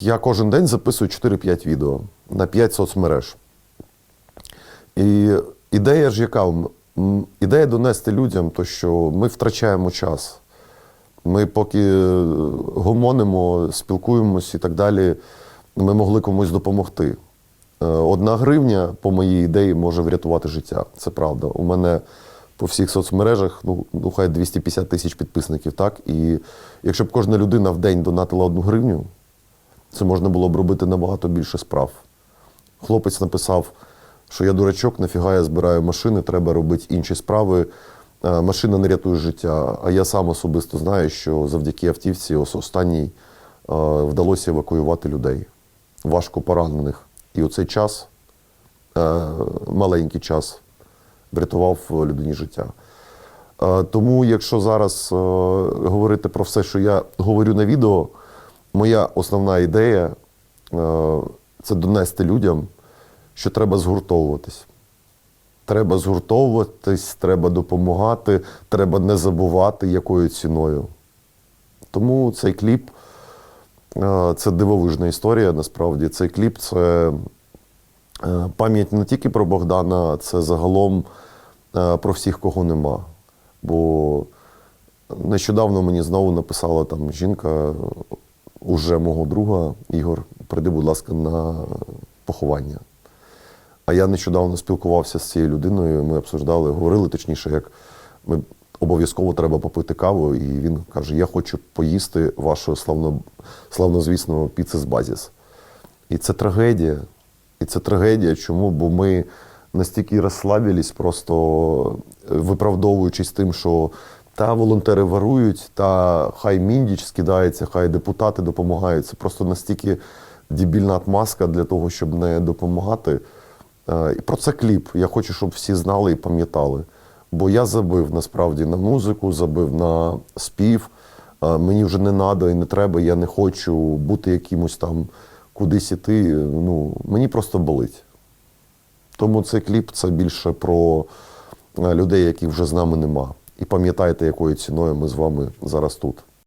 Я кожен день записую 4-5 відео на 5 соцмереж. І ідея ж яка? Ідея донести людям, то що ми втрачаємо час. Ми поки е, гомонимо, спілкуємось і так далі, ми могли комусь допомогти. Е, Одна гривня, по моїй ідеї, може врятувати життя. Це правда. У мене по всіх соцмережах, ну, ну хай 250 тисяч підписників, так? І якщо б кожна людина в день донатила одну гривню, це можна було б робити набагато більше справ. Хлопець написав, що я дурачок, нафіга я збираю машини, треба робити інші справи. Е, Машина не рятує життя. А я сам особисто знаю, що завдяки автівці останній е, вдалося евакуювати людей, важко поранених. І оцей час, е, маленький час, врятував людині життя. Тому, якщо зараз говорити про все, що я говорю на відео, моя основна ідея е, це донести людям, що треба згуртовуватись. Треба згуртовуватись, треба допомагати, треба не забувати, якою ціною. Тому цей кліп е, це дивовижна історія, насправді. Цей кліп це е, пам'ять не тільки про Богдана, це загалом про всіх, кого нема. Бо нещодавно мені знову написала там жінка, уже мого друга Ігор, прийди, будь ласка, на поховання. А я нещодавно спілкувався з цією людиною. Ми обсуждали, говорили точніше, як ми обов'язково треба попити каву. І він каже: Я хочу поїсти вашу славно, славнозвісну піцу з базіс. І це трагедія. І це трагедія. Чому? Бо ми настільки розслабились, просто виправдовуючись тим, що та волонтери варують, та хай міндіч скидається, хай депутати допомагають. Це просто настільки дебільна отмазка для того, щоб не допомагати. Е, І про це кліп. Я хочу, щоб всі знали і пам'ятали. Бо я забив насправді на музику, забив на спів. Е, Мені вже не треба і не треба, я не хочу бути якимось там кудись іти. Ну, мені просто болить. Тому цей кліп це більше про е, людей, яких вже з нами нема. І пам'ятайте, якою ціною ми з вами зараз тут.